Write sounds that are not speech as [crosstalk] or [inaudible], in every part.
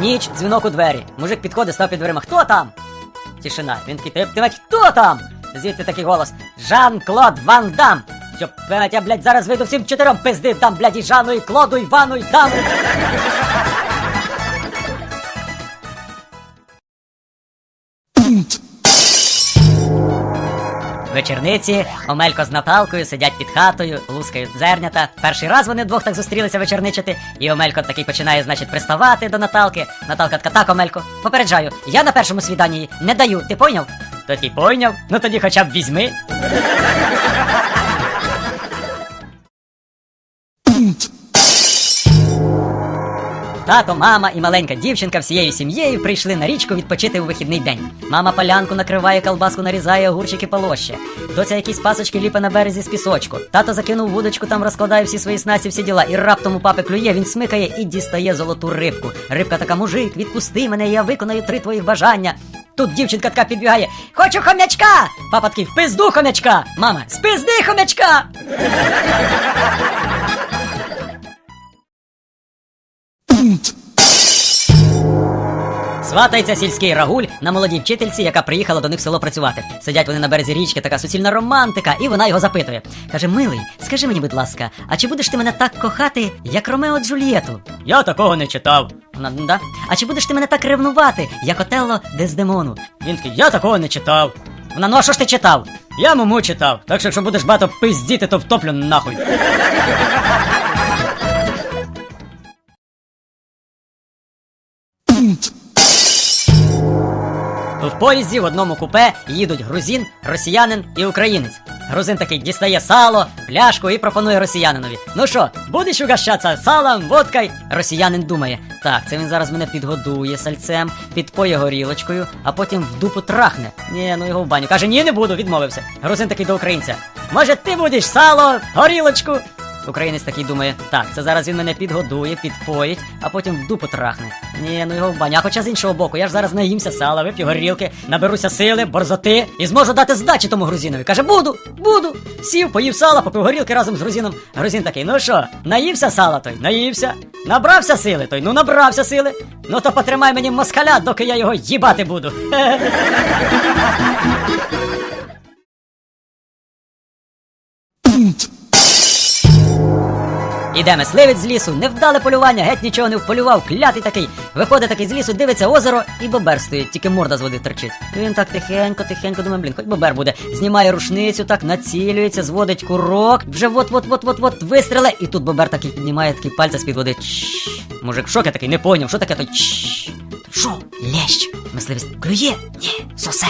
Ніч, дзвінок у двері. Мужик підходить, став під дверима. Хто там? Тишина. Він такий, ти, мать, хто там? Звідти такий голос. Жан-Клод Ван Дам. Щоб, я, блядь, зараз вийду всім чотирьом пизди дам, блядь, і Жану, і Клоду, і Вану, і Даму. Вечерниці, Омелько з Наталкою сидять під хатою, лускають зернята. Перший раз вони вдвох так зустрілися вечорничити, і Омелько такий починає, значить, приставати до Наталки. Наталка така, так, Омелько, попереджаю, я на першому свіданні не даю, ти пойняв? ти пойняв? Ну тоді хоча б візьми. Тато, мама і маленька дівчинка всією сім'єю прийшли на річку відпочити у вихідний день. Мама палянку накриває колбаску, нарізає огурчики полоще. Доця якісь пасочки ліпе на березі з пісочку. Тато закинув вудочку, там розкладає всі свої снасті, всі діла. І раптом у папи клює, він смикає і дістає золоту рибку. Рибка така, мужик, відпусти мене, я виконаю три твоїх бажання. Тут дівчинка така підбігає. Хочу хомячка! Папа такий, в пизду хомячка! Мама, спизди хомячка! Сватається сільський рагуль на молодій вчительці, яка приїхала до них в село працювати. Сидять вони на березі річки, така суцільна романтика, і вона його запитує. Каже: Милий, скажи мені, будь ласка, а чи будеш ти мене так кохати, як Ромео Джульєту? Я такого не читав. Вона «Ну да. А чи будеш ти мене так ревнувати, як Отелло Дездемону? Він такий, я такого не читав. Вона, ну а що ж ти читав? Я муму читав. Так що якщо будеш багато пиздіти, то втоплю нахуй. В поїзді в одному купе їдуть грузин, росіянин і українець. Грузин такий дістає сало, пляшку і пропонує росіянинові. Ну що, будеш угощатися салом, водкою? Росіянин думає, так, це він зараз мене підгодує сальцем, підпоє горілочкою, а потім в дупу трахне. Ні, ну його в баню. Каже, ні, не буду, відмовився. Грузин такий до українця. Може, ти будеш сало, горілочку? Українець такий думає, так, це зараз він мене підгодує, підпоїть, а потім в дупу трахне. Ні, ну його в баню. А хоча з іншого боку, я ж зараз наїмся сала, вип'ю горілки, наберуся сили, борзоти і зможу дати здачі тому грузинові. Каже, буду, буду. Сів, поїв сала, попив горілки разом з грузином. Грузин такий, ну що, наївся сала той, наївся. Набрався сили той, ну набрався сили. Ну то потримай мені москаля, доки я його їбати буду. [laughs] Іде мисливець з лісу, невдале полювання, геть нічого не вполював, клятий такий. Виходить такий з лісу, дивиться озеро, і бобер стоїть, тільки морда з води торчить. Він так тихенько, тихенько думає, блін, хоч бобер буде. Знімає рушницю, так націлюється, зводить курок, вже от-от-от-от-от вистріле. І тут бобер такий піднімає такий пальця з-під води. Мужик в шокі такий, не поняв, що таке той чш. Що? Лещ. Мисливець клює? Ні, сосе.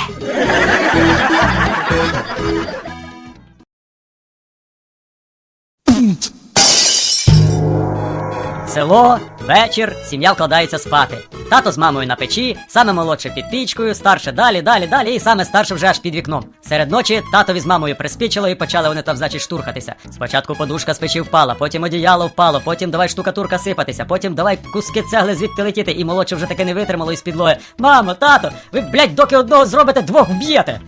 Село, вечір, сім'я вкладається спати. Тато з мамою на печі, саме молодше під пічкою, старше далі, далі, далі, і саме старше вже аж під вікном. Серед ночі татові з мамою приспічило і почали вони там, значить, штурхатися. Спочатку подушка з печі впала, потім одіяло впало, потім давай штукатурка сипатися, потім давай куски цегли звідти летіти, і молодше вже таке не витримало із підлоги. Мамо, тато, ви, блядь, доки одного зробите, двох вб'єте.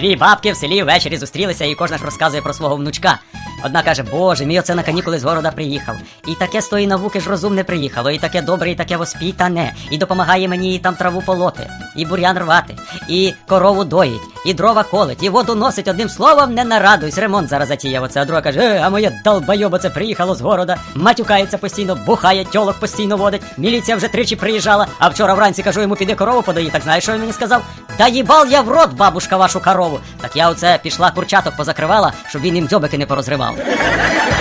Дві бабки в селі ввечері зустрілися, і кожна ж розказує про свого внучка. Одна каже, боже, мій оце на канікули з города приїхав. І таке з тої науки ж розумне приїхало, і таке добре, і таке воспітане, і допомагає мені і там траву полоти, і бур'ян рвати, і корову доїть, і дрова колить, і воду носить. Одним словом, не нарадуйсь, ремонт зараз затіяв. Оце а друга каже, е, а моє долбойобо це приїхало з города, матюкається постійно, бухає, тьолок постійно водить. Міліція вже тричі приїжджала, а вчора вранці кажу йому піди корову подої. Так знаєш, що він мені сказав? Та їбал я в рот, бабушка, вашу корову. Так я оце пішла курчаток позакривала, щоб він їм дзьобики не порозривав. now.